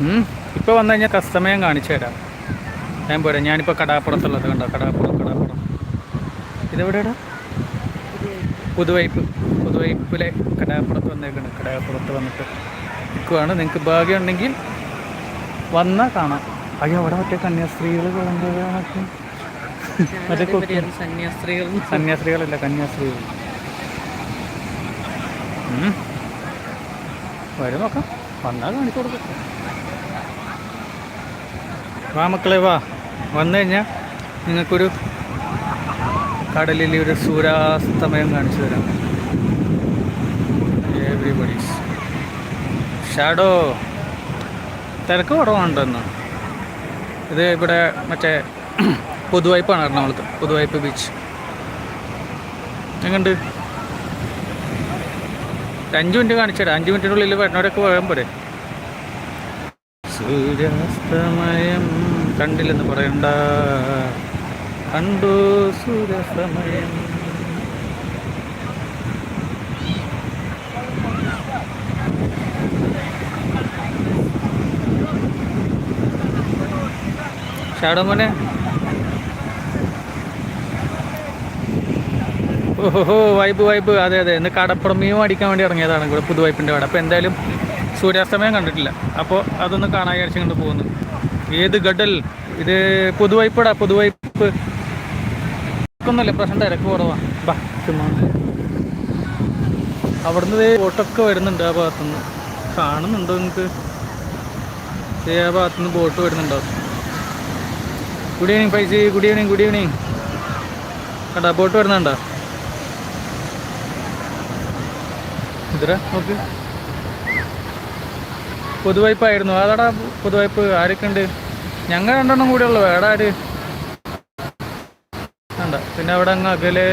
ഇപ്പോൾ വന്നു കഴിഞ്ഞാൽ കസ്റ്റമയം കാണിച്ചു തരാം. ഞാൻ പോരാ ഞാനിപ്പോൾ കടാപ്പുറത്തുള്ളത് കണ്ടോ? കടാപ്പുറം കടാപ്പുറം. ഇതെവിടെയാടാ പുതുവൈപ്പ്. പുതുവൈപ്പിലെ കടാപ്പുറത്ത് വന്നേക്കാണ്. കടാപ്പുറത്ത് വന്നിട്ട് നിൽക്കുവാണ് നിങ്ങൾക്ക് ഭാഗ്യമുണ്ടെങ്കിൽ വന്നാൽ കാണാം. അയ്യോ അവിടെ മറ്റേ കന്യാസ്ത്രീകൾ മറ്റേ കൊക്ക്. സന്യാസ്ത്രീകൾ കന്യാസ്ത്രീകളല്ല കന്യാസ്ത്രീകൾ. വരും നോക്കാം. വന്നാൽ കാണിച്ചു കൊടുക്കും. വാ മക്കളെ വാ. വന്നു കഴിഞ്ഞാൽ നിങ്ങൾക്കൊരു കടലിലെ ഒരു സൂര്യാസ്തമയം കാണിച്ചു തരാം. എവറിബഡീസ് ഷാഡോ തിരക്ക് കുറവുണ്ടെന്ന് ഇത് ഇവിടെ മറ്റേ പുതുവായ്പാണ് എറണാകുളത്ത്. പുതുവൈപ്പ് ബീച്ച് എങ്ങണ്ട് അഞ്ച് മിനിറ്റ് കാണിച്ചു തരാം. അഞ്ച് മിനിറ്റിനുള്ളിൽ വരണവരൊക്കെ വേഗം പോരെ. സൂര്യാസ്തമയം. കണ്ടില്ലെന്ന് പറയണ്ട. കണ്ടു സൂര്യാസ്തമയം. ഷാഡോ മോനെ. ഓഹോ വൈബ് വൈബ്. അതെ അതെ. ഇന്ന് കടപ്പുറം മീൻ അടിക്കാൻ വേണ്ടി ഇറങ്ങിയതാണ്. ഇവിടെ പുതുവൈപ്പിന്റെ അവിടെ അപ്പോൾ എന്തായാലും സൂര്യാസ്തമയം കണ്ടിട്ടില്ല. അപ്പോൾ അതൊന്ന് കാണാൻ വിചാരിച്ചു കൊണ്ട് പോകുന്നു. ഏത് ഗഡൽ? ഇത് പുതുവൈപ്പടാ പുതുവൈപ്പ്. ഒന്നല്ലേ പ്രശ്നം തിരക്ക് കുറവാണ് ബാ അവിടുന്ന് ബോട്ടൊക്കെ വരുന്നുണ്ട് ആ ഭാഗത്തുനിന്ന്. കാണുന്നുണ്ടോ നിങ്ങൾക്ക് ആ ഭാഗത്തുനിന്ന് ബോട്ട് വരുന്നുണ്ടോ? ഗുഡ് ഈവനിങ് പൈസ ഗുഡ് ഈവനിങ് ഗുഡ് ഈവനിങ് കണ്ടാ ബോട്ട് വരുന്നുണ്ടോ? ഇതിരാ നോക്ക്. പുതുവൈപ്പായിരുന്നു അതാടാ ആരൊക്കെ ഉണ്ട് ഞങ്ങൾ രണ്ടെണ്ണം കൂടെ ഉള്ളു. വേട ആര്? വേണ്ട. പിന്നെ അവിടെ അങ്ങ് അകലെ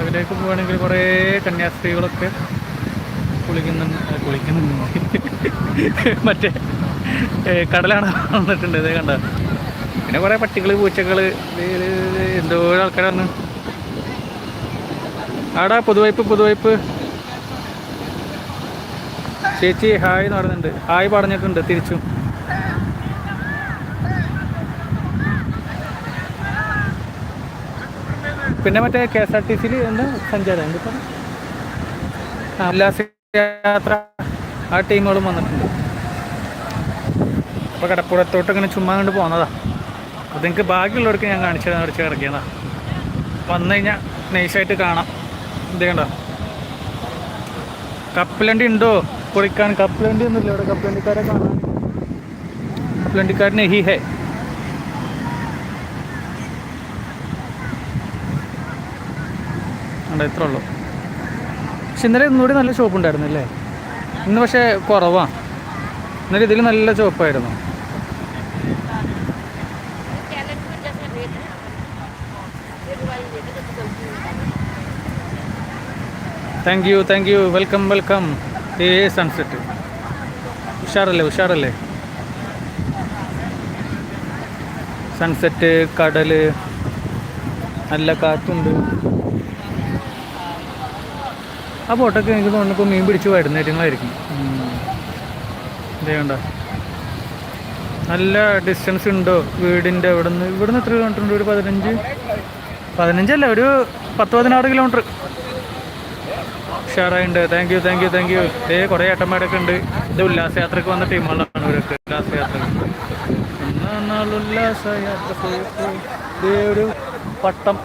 അകലേക്ക് പോവുകയാണെങ്കിൽ കുറേ കന്യാസ്ത്രീകളൊക്കെ കുളിക്കുന്നുണ്ട്. കുളിക്കുന്നുണ്ട്. മറ്റേ കടലാണ് വന്നിട്ടുണ്ട്. ഇതേ കണ്ട? പിന്നെ കുറേ പട്ടികൾ പൂച്ചകൾ എന്തോ ആൾക്കാരാണ്. ആടാ പുതുവൈപ്പ് പുതുവൈപ്പ് ചേച്ചി ഹായ് എന്ന് പറയുന്നുണ്ട്. ഹായ് പറഞ്ഞിട്ടുണ്ട് തിരിച്ചും. പിന്നെ മറ്റേ കെ എസ് ആർ ടി സിയിൽ എന്താ സഞ്ചാരം? യാത്ര ആ, ടീമുകളും വന്നിട്ടുണ്ട്. അപ്പോൾ കടപ്പുറത്തോട്ട് ഇങ്ങനെ ചുമ്മാ കണ്ട് പോകുന്നതാ അത് നിങ്ങൾക്ക് ബാക്കിയുള്ളവർക്ക് ഞാൻ കാണിച്ചു കുറച്ച് ഇറക്കിയതാ. വന്നു കഴിഞ്ഞാൽ നൈസായിട്ട് കാണാം. ഇത് കണ്ടോ? കപ്പലണ്ടി ഉണ്ടോ? കുളിക്കാൻ കപ്പലണ്ടി ഒന്നുമില്ല. ഇവിടെ കപ്പലണ്ടിക്കാരെ കാണാൻ. കപ്പലണ്ടിക്കാരനെ ഹി ഹേ ഉണ്ട് ഇത്ര ഉള്ളൂ. പക്ഷെ ഇന്നലെ ഒന്നുകൂടി നല്ല ഷോപ്പ് ഉണ്ടായിരുന്നു അല്ലേ? ഇന്ന് പക്ഷേ കുറവാ. ഇന്നലെ ഇതിൽ നല്ല ഷോപ്പായിരുന്നു thank you thank you welcome welcome ഏ സൺസെറ്റ് ഉഷാറല്ലേ ഉഷാറല്ലേ? സൺസെറ്റ് കടൽ നല്ല കാറ്റുണ്ട്. ആ ബോട്ടൊക്കെ എനിക്ക് തോന്നുന്നു മീൻ പിടിച്ച് വരുന്നേറ്റങ്ങളായിരിക്കും. ഇതേണ്ട നല്ല ഡിസ്റ്റൻസ് ഉണ്ടോ വീടിന്റെ അവിടെ നിന്ന് ഇവിടുന്ന് എത്ര കിലോമീറ്റർ ഉണ്ട്? ഒരു പതിനഞ്ച്? പതിനഞ്ചല്ല ഒരു പത്ത് പതിനാറ് kilometre ഉഷാറായിട്ടുണ്ട് thank you thank you thank you ഇതേ കുറേ ഏട്ടന്മാരൊക്കെ ഉണ്ട് ഇത് ഉല്ലാസയാത്രക്ക് വന്ന ടീമുകളാണ് ഇവരൊക്കെ. ഉല്ലാസയാത്ര. യാത്ര ഉല്ലാസയാത്ര യാത്ര ഇതേ ഒരു പട്ടം.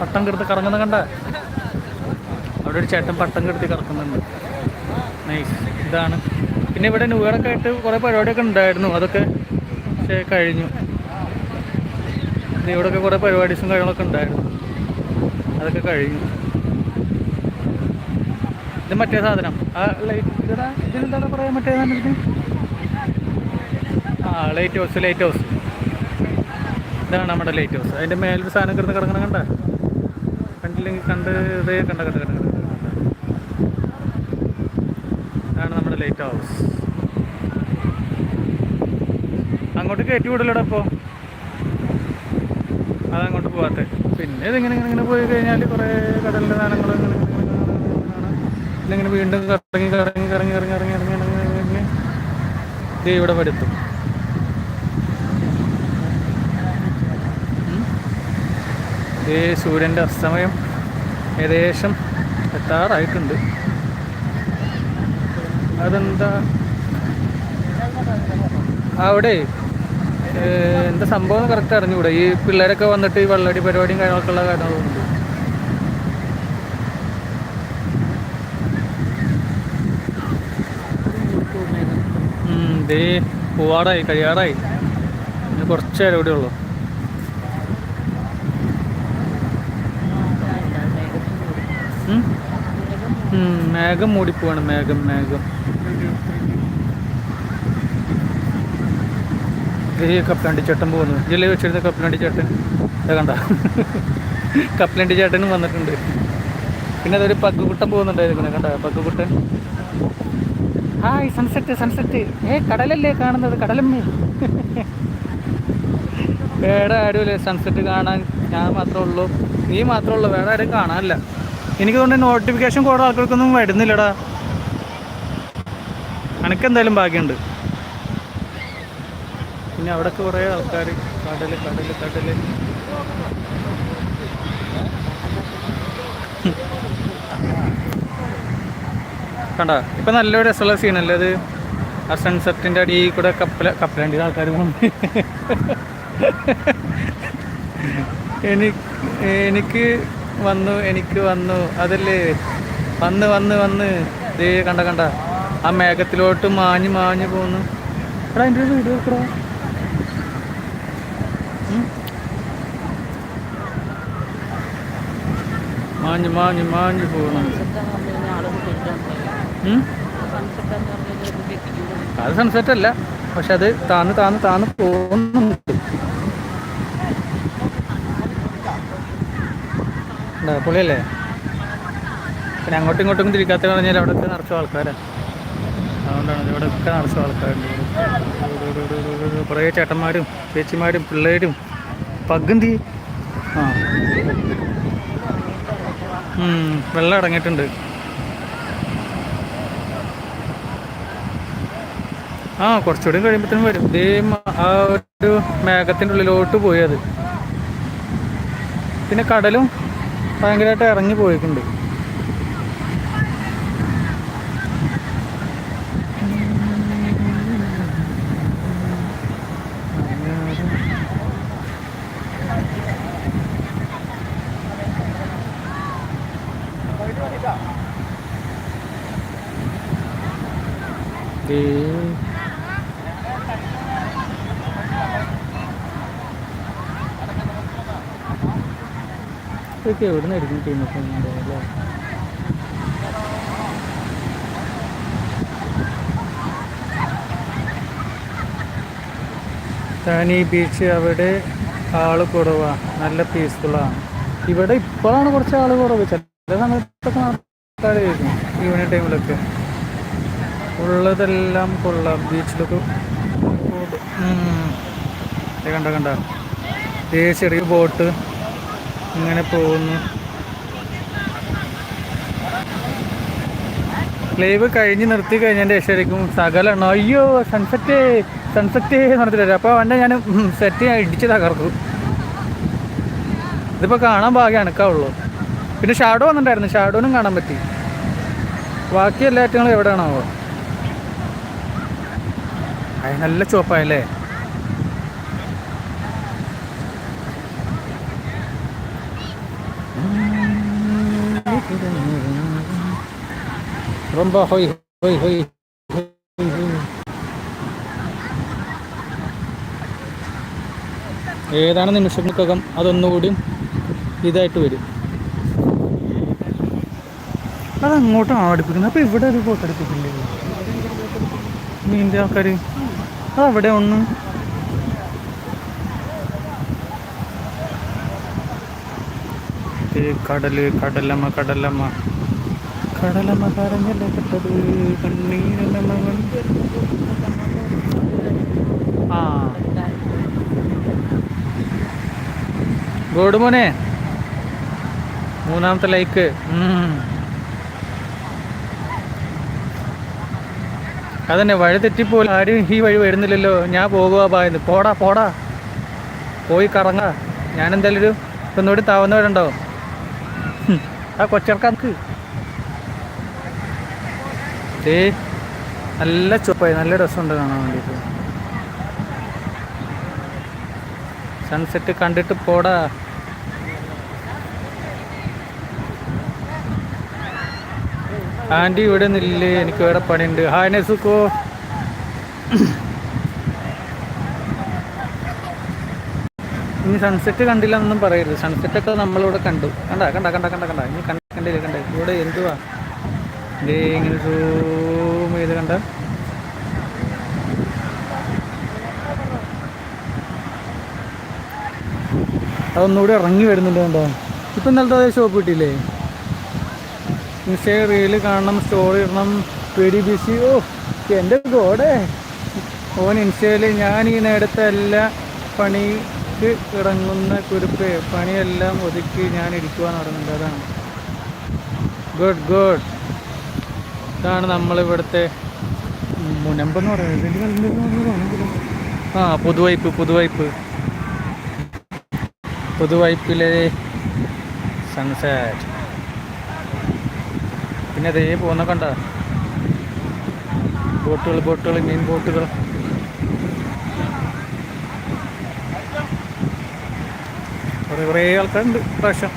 പട്ടം കെടുത്ത് കറങ്ങുന്ന കണ്ട? അവിടെ ഒരു ചേട്ടൻ പട്ടം കെടുത്തി കറക്കുന്നുണ്ട്. നൈസ് ഇതാണ്. പിന്നെ ഇവിടെ ന്യൂ ആയിട്ട് കുറേ പരിപാടിയൊക്കെ ഉണ്ടായിരുന്നു അതൊക്കെ പക്ഷേ കഴിഞ്ഞു. ഇവിടെയൊക്കെ കുറേ പരിപാടീസും കാര്യങ്ങളൊക്കെ ഉണ്ടായിരുന്നു അതൊക്കെ കഴിഞ്ഞു. ഇത് മറ്റേ സാധനം. ആ ലൈറ്റ് പറയാ മറ്റേ സാധനത്തിന്? ആ ലൈറ്റ് ഹൗസ് ലൈറ്റ് ഹൗസ് ഇതാണ് നമ്മുടെ ലൈറ്റ് ഹൗസ് അതിന്റെ മേലൊരു സാധനം കിടന്ന് കിടക്കണം കണ്ട? കണ്ടില്ലെങ്കിൽ കണ്ട് ഇതേ കണ്ട കണ്ട കണ്ട ഇതാണ് നമ്മുടെ ലൈറ്റ് ഹൗസ് അങ്ങോട്ട് കയറ്റി വിടലടാ ഇപ്പോൾ അതങ്ങോട്ട് പോവാത്തെ. പിന്നെ ഇതിങ്ങനെ ഇങ്ങനെ പോയി കഴിഞ്ഞാൽ കുറേ കടലിന്റെ സാധനങ്ങൾ ഇങ്ങനെ ഇതിങ്ങനെ വീണ്ടും കറങ്ങി കറങ്ങി കറങ്ങി കറങ്ങി ഇറങ്ങി ഇറങ്ങി ഇറങ്ങി ഇറങ്ങി ഇത് ഇവിടെ പഠിത്തും ഇതേ സൂര്യന്റെ അസ്തമയം ഏകദേശം എത്താറായിട്ടുണ്ട്. അതെന്താ? അവിടെ എന്താ സംഭവം കറക്റ്റ് അറിഞ്ഞുകൂടെ? ഈ പിള്ളേരൊക്കെ വന്നിട്ട് ഈ വെള്ളടി പരിപാടിയും കാര്യങ്ങളൊക്കെ ഉള്ള കാരണങ്ങളുണ്ട് ദേ പോവാറായി കഴിയാറായി ഇനി കുറച്ച് നേരം ഇവിടെ ഉള്ളു. മേഘം മൂടിപ്പോവാണ് മേഘം മേഘം. ദേ കപ്പലണ്ടി ചേട്ടൻ പോകുന്നു. ജില്ല വെച്ചിരുന്ന കപ്പലണ്ടി ചേട്ടൻ? ഇതാ കണ്ട. കപ്പലണ്ടി ചേട്ടനും വന്നിട്ടുണ്ട്. പിന്നെ അതൊരു പഗ്ഗുകുട്ടൻ പോകുന്നുണ്ടായിരുന്നു കണ്ട? പഗ്ഗുകുട്ടൻ. ഹായ് സൺസെറ്റ് സൺസെറ്റ് ഏ കടലല്ലേ കാണുന്നത്? കടലമ്മേ. വേറെ ആരുമില്ല സൺസെറ്റ് കാണാൻ ഞാൻ മാത്രമേ ഉള്ളൂ. നീ മാത്രമേ ഉള്ളൂ. വേറെ ആരും കാണാനില്ല. എനിക്ക് തോന്നുന്നു നോട്ടിഫിക്കേഷൻ കൂടുതൽ ആൾക്കാർക്കൊന്നും വരുന്നില്ലടാ. എനിക്കെന്തായാലും ബാക്കിയുണ്ട് പിന്നെ അവിടെ കുറേ ആൾക്കാർ കടൽ കടൽ കടൽ. കണ്ട? ഇപ്പം നല്ലൊരു രസമുള്ള സീനല്ലേ അത്? ആ സൺസെറ്റിന്റെ അടിയിൽ കൂടെ കപ്പല കപ്പലണ്ടി ആൾക്കാർ എനിക്ക് എനിക്ക് വന്നു എനിക്ക് വന്നു. അതല്ലേ? വന്ന് വന്ന് വന്ന്. ദേ കണ്ട കണ്ട. ആ മേഘത്തിലോട്ട് മാഞ്ഞ് മാഞ്ഞ് പോകുന്നു എടാ എന്റെ ഒരു വെക്കടാ. മാഞ്ഞ് മാഞ്ഞ് മാഞ്ഞ് പോകണം? അത് സൺസെറ്റ് അല്ല. പക്ഷെ അത് താന്ന് താന്ന് താന്ന് പോകുന്നുണ്ട്. പൊളിയല്ലേ പിന്നെ അങ്ങോട്ടും ഇങ്ങോട്ടും തിരിക്കാത്ത പറഞ്ഞാൽ അവിടെയൊക്കെ നിറച്ച ആൾക്കാരാണ് അതുകൊണ്ടാണ് ഇവിടെയൊക്കെ നിറച്ച ആൾക്കാരുണ്ട്. കുറേ ചേട്ടന്മാരും ചേച്ചിമാരും പിള്ളേരും. പകുന്തി ആ. വെള്ളം അടങ്ങിയിട്ടുണ്ട് ആ കുറച്ചുകൂടി കഴിയുമ്പോഴത്തേനും വരും. ഇതേ ആ ഒരു മേഘത്തിന്റെ ഉള്ളിലോട്ട് പോയത് പിന്നെ കടലും ഭയങ്കരമായിട്ട് ഇറങ്ങി പോയിട്ടുണ്ട് ദേ ഇതൊക്കെ എവിടെ നിന്ന് ടീമൊക്കെ താനി ബീച്ച് അവിടെ ആൾ കുറവാണ് നല്ല പീസ്ഫുള്ളാണ് ഇവിടെ ഇപ്പോഴാണ് കുറച്ച് ആൾ കുറവ്. ചില സമയത്തൊക്കെ ആൾക്കാർ വരും ഈവനിങ് ടൈമിലൊക്കെ ഉള്ളതെല്ലാം കൊള്ളാം. ബീച്ചിലൊക്കെ കണ്ട കണ്ട? ഈ ചെറിയ ബോട്ട് ഇങ്ങനെ പോകുന്നു. ലൈവ് കഴിഞ്ഞ് നിർത്തി കഴിഞ്ഞതിന്റെ ശരിക്കും സകലാണ് അയ്യോ സൺസെറ്റ് സൺസെറ്റ് എന്ന് പറഞ്ഞിട്ട് അപ്പോൾ അവന്റെ ഞാൻ സെറ്റ് ഞാൻ ഇടിച്ച് തകർക്കും ഇതിപ്പോൾ കാണാൻ ഭാഗ്യം അനക്കാവുള്ളൂ. പിന്നെ ഷാഡോ വന്നിട്ടുണ്ടായിരുന്നു. ഷാഡോനും കാണാൻ പറ്റി. ബാക്കി എല്ലാ ഐറ്റങ്ങളും എവിടെയാണാവോ? നല്ല ചുവപ്പായല്ലേ? ரொம்ப ഹൊയ് ഹൊയ് ഹൊയ് ഹൊയ് ഹൊയ്. ഏതാണ് നിമിഷങ്ങൾക്കകം അതൊന്നുകൂടി ഇതായിട്ട് വരും അത് അങ്ങോട്ടാണ് അടുപ്പിക്കുന്നത് അപ്പോൾ ഇവിടെ ഒരു ഫോട്ടോ അടുപ്പിക്കില്ലേ മീൻ്റെ ആൾക്കാർ അതവിടെ ഒന്ന് കടൽ കടലമ്മ കടലമ്മ കടലമ്മ കരഞ്ഞല്ലേ കെട്ടത് കണ്ണീരല്ലമ്മ കണ്ട്. ആ. ഗോഡ് മോനെ. മൂന്നാമത്തെ ലൈക്ക്. അതന്നെ വഴി തെറ്റിപ്പോലും ആരും ഈ വഴി വരുന്നില്ലല്ലോ. ഞാൻ പോകുക ബായെന്ന് പോടാ പോടാ. പോയി കറങ്ങാ. ഞാനെന്തായാലും ഒരു ഒന്നുകൂടി താവുന്നവരുണ്ടാവും ആ കൊച്ചർക്കാർക്ക്. ഏ നല്ല ചുപ്പായി നല്ല രസമുണ്ട് കാണാൻ വേണ്ടിയിട്ട്. സൺസെറ്റ് കണ്ടിട്ട് പോടാ. ആന്റി ഇവിടെ നിന്നില്ലേ എനിക്ക് വേറെ പണിയുണ്ട്. Hi Nezuko. ഇനി സൺസെറ്റ് കണ്ടില്ല എന്നൊന്നും പറയരുത്. സൺസെറ്റ് ഒക്കെ നമ്മളിവിടെ കണ്ടു. കണ്ട കണ്ട കണ്ട കണ്ട കണ്ട. ഇനി കണ്ട കണ്ടില്ല കണ്ട? ഇവിടെ എന്തുവാ? ഇങ്ങനെ സൂം ചെയ്ത് കണ്ട. അതൊന്നുകൂടി ഇറങ്ങി വരുന്നുണ്ട് കണ്ടോ? ഇപ്പം ഇന്നലത്തെ അതേ ഷോപ്പ് കിട്ടിയില്ലേ? ഇൻസ്റ്റയിൽ റീൽ കാണണം സ്റ്റോറി ഇടണം പേടി ബിസി ഓ എന്റെ ഗോഡേ. ഓൻ ഇൻസ്റ്റയിൽ ഞാൻ ഈ നേരത്തെ എല്ലാ പണിക്ക് ഇറങ്ങുന്ന കുരുപ്പ് പണിയെല്ലാം ഒതുക്കി ഞാൻ ഇരിക്കുവാൻ പറയുന്നുണ്ട് അതാണ്. Good good. ഇതാണ് നമ്മളിവിടുത്തെ മുനമ്പെന്ന് പറയുന്നത് ആ പുതുവൈപ്പ് പുതുവൈപ്പ്. പുതുവൈപ്പിലെ സൺസെറ്റ് പിന്നെ അതേ പോകുന്ന കണ്ട? ബോട്ടുകൾ ബോട്ടുകൾ മീൻ ബോട്ടുകൾ. കുറേ കുറേ ആൾക്കാരുണ്ട് പ്രാവശ്യം.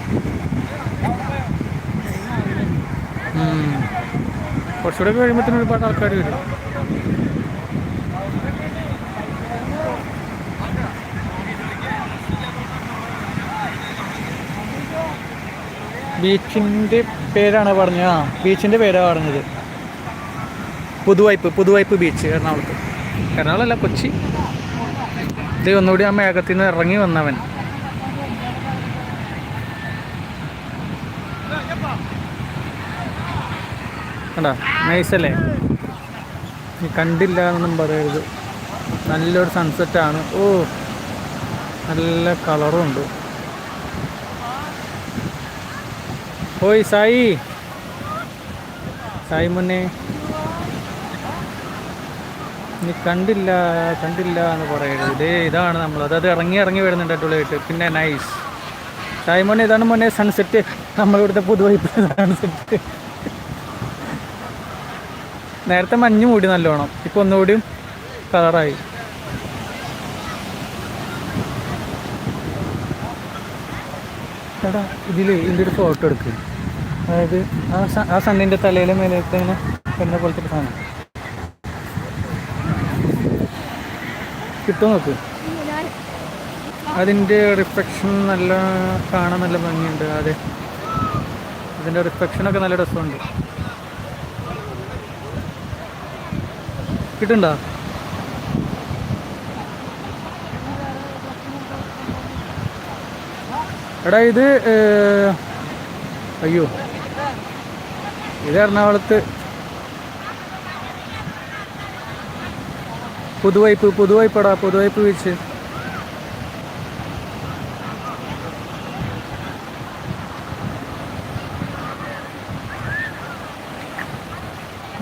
കുറച്ചുകൂടെ കഴിയുമ്പോഴത്തേനും ഒരുപാട് ആൾക്കാർ വരും. ബീച്ചിന്റെ പേരാണ് പറഞ്ഞത്. ആ ബീച്ചിന്റെ പേരാണ് പറഞ്ഞത്. പുതുവായ്പ് പുതുവായ്പ് ബീച്ച് എറണാകുളത്ത്. എറണാകുളമല്ല കൊച്ചി. ഇത് ഒന്നുകൂടി ആ മേഘത്തിൽ നിന്ന് ഇറങ്ങി വന്നവൻ. കണ്ടാ? നൈസല്ലേ കണ്ടില്ല എന്നൊന്നും പറയരുത്. നല്ലൊരു സൺസെറ്റാണ് ഓ നല്ല കളറും ഉണ്ട്. ഓയ് സായി. സായി മുന്നേ. നീ കണ്ടില്ല കണ്ടില്ല എന്ന് പറയരുത്. ഇതേ ഇതാണ് നമ്മൾ അതായത് ഇറങ്ങി ഇറങ്ങി വരുന്നുണ്ട് അടിപൊളിയായിട്ട് പിന്നെ നൈസ് സായി മുന്നേ ഇതാണ് മുന്നേ സൺസെറ്റ് നമ്മളിവിടുത്തെ പുതുവൈപ്പ് സൺസെറ്റ് നേരത്തെ മഞ്ഞ് മൂടി നല്ലോണം. ഇപ്പൊ ഒന്നുകൂടി കളറായി എടാ ഇതിൽ ഇതിന്റെ ഒരു ഫോട്ടോ എടുക്ക്. അതായത് ആ ആ സണ്ണിന്റെ തലയിലെ മേലത്തെ ഇങ്ങനെ പെണ്ണ പോലത്തെ സാധനം. കിട്ടുമോ നോക്ക്? അതിന്റെ റിഫ്ലക്ഷൻ നല്ല കാണാൻ നല്ല ഭംഗിയുണ്ട്. അതെ. അതിന്റെ റിഫ്ലക്ഷനൊക്കെ നല്ല രസമുണ്ട്. കിട്ടുണ്ടോ എടാ ഇത് അയ്യോ. ഇത് എറണാകുളത്ത് പുതുവൈപ്പ് പുതുവൈപ്പടാ പുതുവൈപ്പ് ബീച്ച്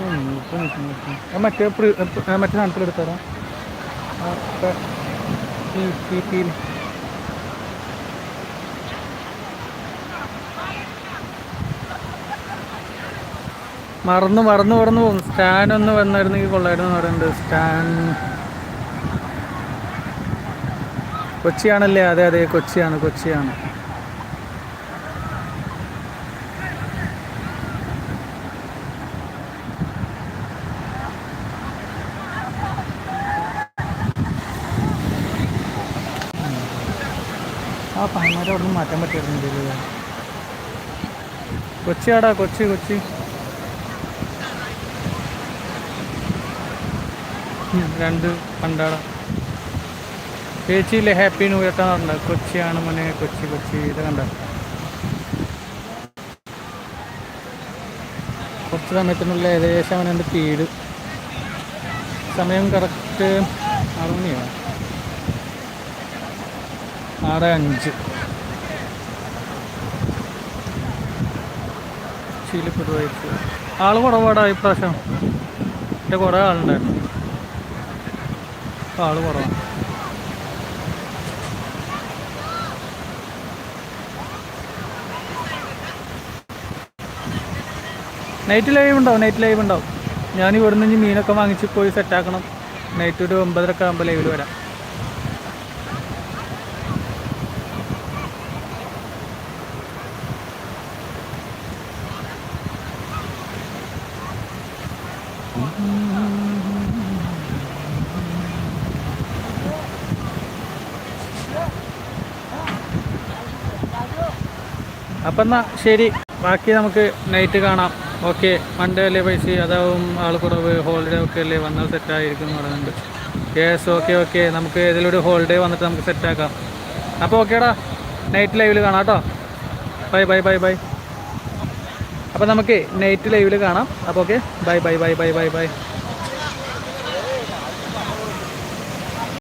ഉം, ഇപ്പൊ നിൽക്കുന്നു, നിൽക്കുന്നു. ആ മറ്റേ മറ്റേ സാധനത്തിൽ ഫീൽ മറന്നു മറന്നു മറന്നു പോകും സ്റ്റാൻ ഒന്ന് വന്നായിരുന്നെങ്കിൽ കൊള്ളായിരുന്നു പറയുന്നത് സ്റ്റാൻ. കൊച്ചിയാണല്ലേ? അതെ അതെ കൊച്ചിയാണ് കൊച്ചിയാണ്. ആ പയ്യന്മാരെ അവിടെ നിന്ന് മാറ്റാൻ പറ്റിയിരുന്നില്ല കൊച്ചി ആടാ കൊച്ചി കൊച്ചി. രണ്ട് പണ്ടാട. ചേച്ചിയില്ലേ ഹാപ്പി ന്യൂ ഇയർ കണ്ട കൊച്ചിയാണ് മോനെ കൊച്ചി കൊച്ചി ഇത് കണ്ട? കുറച്ച് സമയത്തിനുള്ള ഏകദേശം അവൻ എന്റെ തീട് സമയം കറക്റ്റ് ആറ് മണിയാണ് ആറ് അഞ്ച്. കൊച്ചിയിൽ പുതുവായിട്ട് ആൾ കുറവാടാ ഇപ്രാവശ്യം എന്റെ കുറേ ആളുണ്ടായിരുന്നു. ആൾ കുറവാണ് നൈറ്റ് ലൈവ് ഉണ്ടാവും നൈറ്റ് ലൈവ് ഉണ്ടാവും. ഞാൻ ഇവിടുന്ന് മീനൊക്കെ വാങ്ങിച്ച് പോയി സെറ്റാക്കണം നൈറ്റ് ഒരു ഒമ്പതരക്കെ ആകുമ്പോൾ ലൈവിൽ വരാം. അപ്പം എന്നാൽ ശരി. ബാക്കി നമുക്ക് നൈറ്റ് കാണാം. ഓക്കെ മൺഡേ അല്ലേ പൈസ? അതാവും ആൾ കുറവ്. ഹോളിഡേ ഒക്കെ അല്ലേ? വന്നാൽ സെറ്റായിരിക്കും എന്ന് പറയുന്നുണ്ട് യെസ് ഓക്കെ ഓക്കെ നമുക്ക് ഏതെങ്കിലും ഒരു ഹോളിഡേ വന്നിട്ട് നമുക്ക് സെറ്റാക്കാം അപ്പോൾ ഓക്കേടാ നൈറ്റ് ലൈവിൽ കാണാം കേട്ടോ. ബൈ ബൈ ബൈ ബൈ അപ്പോൾ നമുക്ക് നൈറ്റ് ലൈവിൽ കാണാം. അപ്പോൾ okay bye bye bye bye bye bye